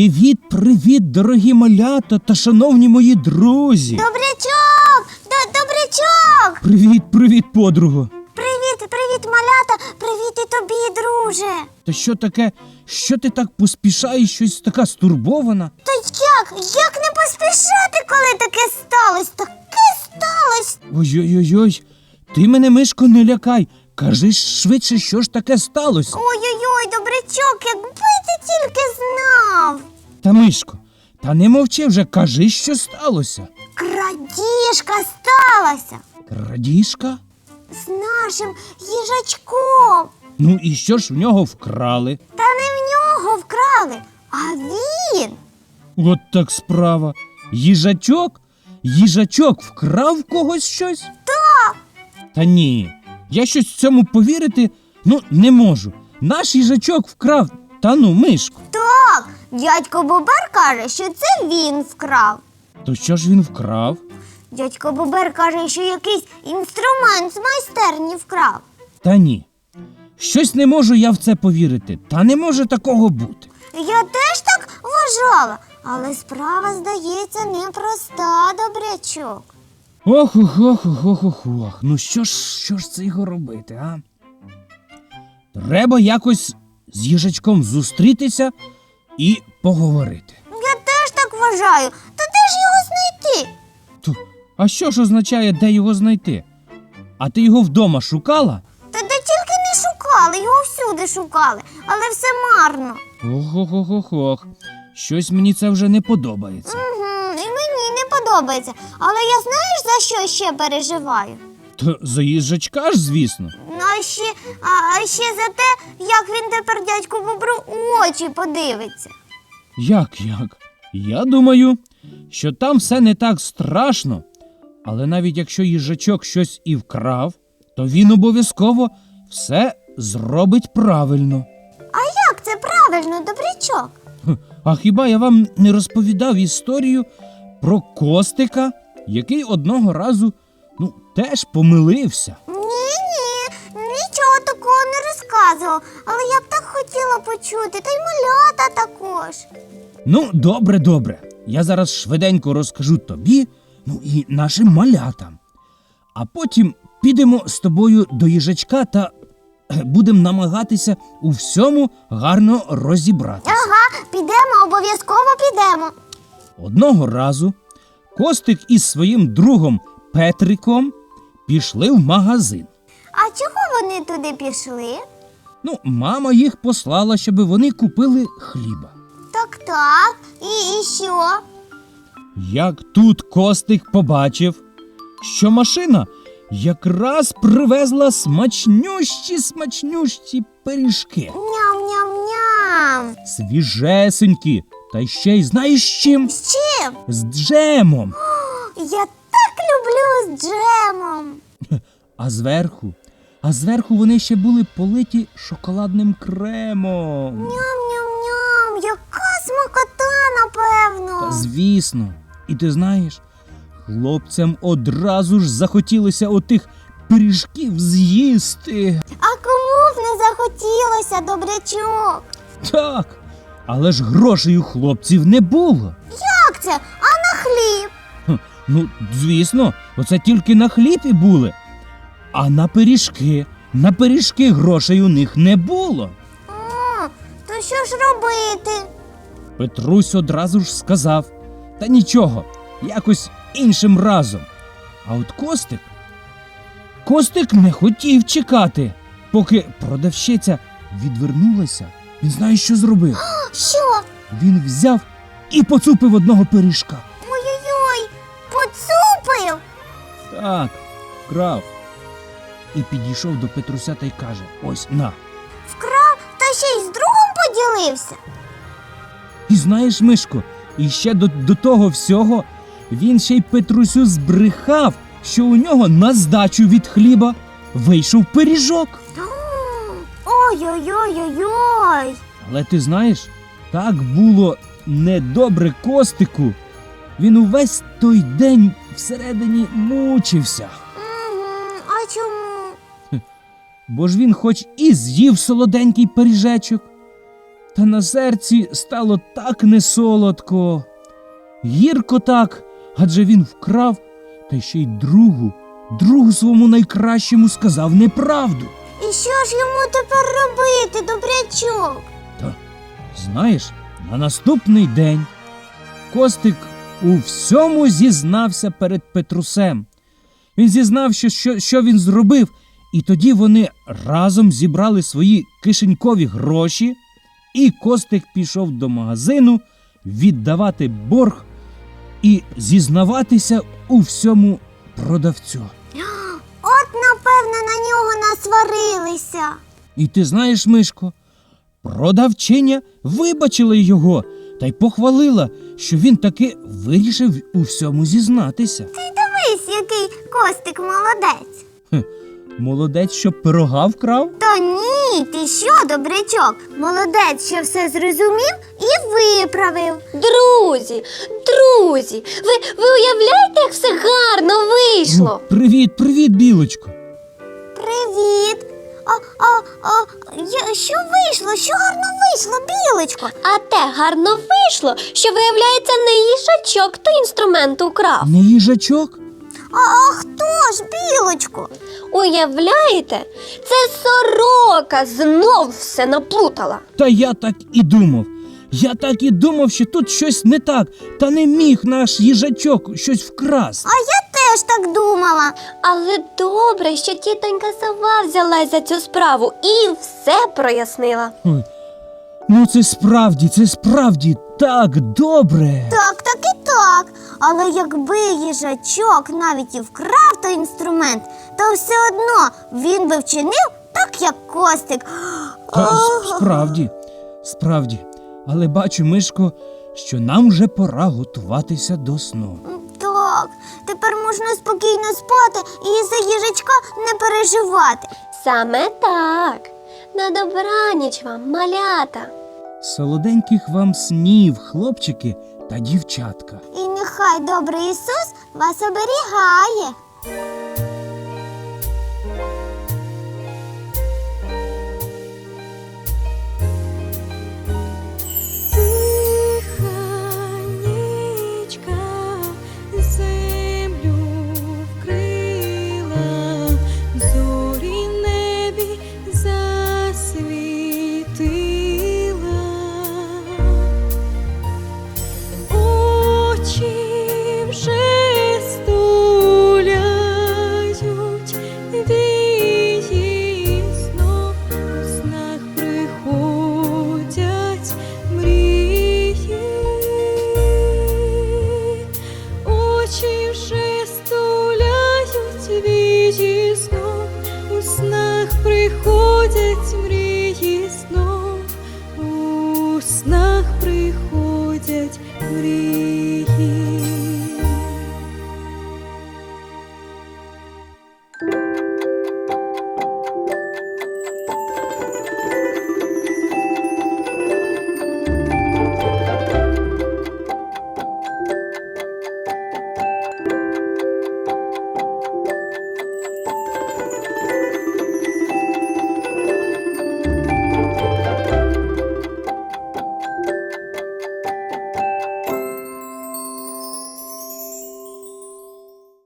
Привіт, привіт, дорогі малята та шановні мої друзі. Добрячок! Д- Добрячок! Привіт, привіт, подруго. Привіт, привіт, малята! Привіт і тобі, друже! Та що таке? Що ти так поспішаєш, щось така стурбована? Та як? Як не поспішати, коли таке сталося? Таке сталося! Ой-ой-ой, ти мене, мишко, не лякай. Кажи швидше, що ж таке сталося. Ой-ой-ой, добрячок, якби ти тільки знав! Та мишко, та не мовчи вже, кажи, що сталося. Крадіжка сталася Крадіжка? з нашим їжачком. Ну і що ж в нього вкрали? Та не в нього вкрали, а він. От так справа. Їжачок? Їжачок вкрав когось щось? Так. Та ні. Я щось цьому повірити ну не можу. Наш їжачок вкрав. Та ну, мишку. Так, дядько Бобер каже, що це він вкрав. То що ж він вкрав? Дядько Бобер каже, що якийсь інструмент з майстерні вкрав. Та ні. Щось не можу я в це повірити. Та не може такого бути. Я теж так вважала, але справа, здається, непроста, добрячок. Ох, ох, ох, ох, ох, ох, ох. Ну що ж, що ж це його робити, а? Треба якось з їжачком зустрітися і поговорити. Я теж так вважаю. Та де ж його знайти? То, а що ж означає, де його знайти? А ти його вдома шукала? Та де тільки не шукали, його всюди шукали, але все марно. Ох, ох, ох, ох, ох. Щось мені це вже не подобається. Угу, не подобається. Але я знаєш, за що ще переживаю? То за їжачка ж, звісно. Ну, а ще, а, а ще за те, як він тепер дядьку бобру у очі подивиться. Як як? Я думаю, що там все не так страшно. Але навіть якщо їжачок щось і вкрав, то він обов'язково все зробить правильно. А як це правильно, добрячок? Хм, А хіба я вам не розповідав історію про костика, який одного разу ну, теж помилився? Ні, ні, нічого такого не розказував. Але я б так хотіла почути, та й малята також. Ну, добре, добре. Я зараз швиденько розкажу тобі, ну і нашим малятам. А потім підемо з тобою до їжачка та будемо намагатися у всьому гарно розібратися. Ага, підемо, обов'язково підемо. Одного разу Костик із своїм другом Петриком пішли в магазин. А чого вони туди пішли? Ну, мама їх послала, щоб вони купили хліба. Так, так, і, і що? Як тут Костик побачив, що машина якраз привезла смачнющі смачнющі пиріжки, Ням-ням-ням. свіжесенькі, та ще й знаєш з чим? З чим? З джемом. Я так люблю з джемом. А зверху, а зверху вони ще були политі шоколадним кремом. Ням-ням-ням. Яка смакота, напевно. Та звісно, і ти знаєш, хлопцям одразу ж захотілося отих пиріжків з'їсти. А кому б не захотілося, добрячок? Так, але ж грошей у хлопців не було. Як це? А на хліб? Хм, Ну, звісно, оце тільки на хліб і були. А на пиріжки, на пиріжки грошей у них не було. О, то що ж робити? Петрусь одразу ж сказав: Та нічого, якось іншим разом. А от Костик. Костик не хотів чекати, поки продавщиця відвернулася. Він знає, що зробив. Що? Він взяв і поцупив одного пиріжка. Ой-ой-ой, поцупив. Так, крав. І підійшов до Петруся та й каже: Ось на. Вкрав та ще й з другом поділився. І знаєш, Мишко, і ще до, до того всього він ще й Петрусю збрехав, що у нього на здачу від хліба вийшов пиріжок. Ой-ой-ой-ой-ой. Але ти знаєш, так було недобре Костику. Він увесь той день всередині мучився. А чому? Бо ж він хоч і з'їв солоденький пиріжечок, Та на серці стало так несолодко. Гірко так, адже він вкрав, та ще й другу, другу своєму найкращому сказав неправду. І що ж йому тепер робити, добрячок? Знаєш, на наступний день Костик у всьому зізнався перед Петрусем. Він зізнав, що, що, що він зробив, і тоді вони разом зібрали свої кишенькові гроші, і Костик пішов до магазину віддавати борг і зізнаватися у всьому продавцю. От, напевно, на нього насварилися. І ти знаєш, Мишко, продавчиня вибачила його та й похвалила, що він таки вирішив у всьому зізнатися. Ти Дивись, який Костик молодець. Молодець, що пирога вкрав? Та ні, ти що, добрячок? Молодець, що все зрозумів і виправив. Друзі, друзі, ви, ви уявляєте, як все гарно вийшло? Ну, привіт, привіт, білочко. Привіт. А, а, а, я, що вийшло? Що гарно вийшло, білочко? А те гарно вийшло, що виявляється не їжачок, то інструмент украв. Не їжачок? А, а хто ж, білочко? Уявляєте? Це сорока знов все наплутала. Та я так і думав. Я так і думав, що тут щось не так, та не міг наш їжачок щось вкрасти. А я теж так думала. Але добре, що тітонька сова взялась за цю справу і все прояснила. Ой, ну це справді, це справді так добре. Так, так і так. Але якби їжачок навіть і вкрав той інструмент, то все одно він би вчинив так, як Костик. Та с- справді, справді. Але бачу, Мишко, що нам вже пора готуватися до сну. Так, тепер можна спокійно спати і за їжачка не переживати. Саме так. На добраніч вам, малята. Солоденьких вам снів, хлопчики та дівчатка. І нехай добрий Ісус вас оберігає. you.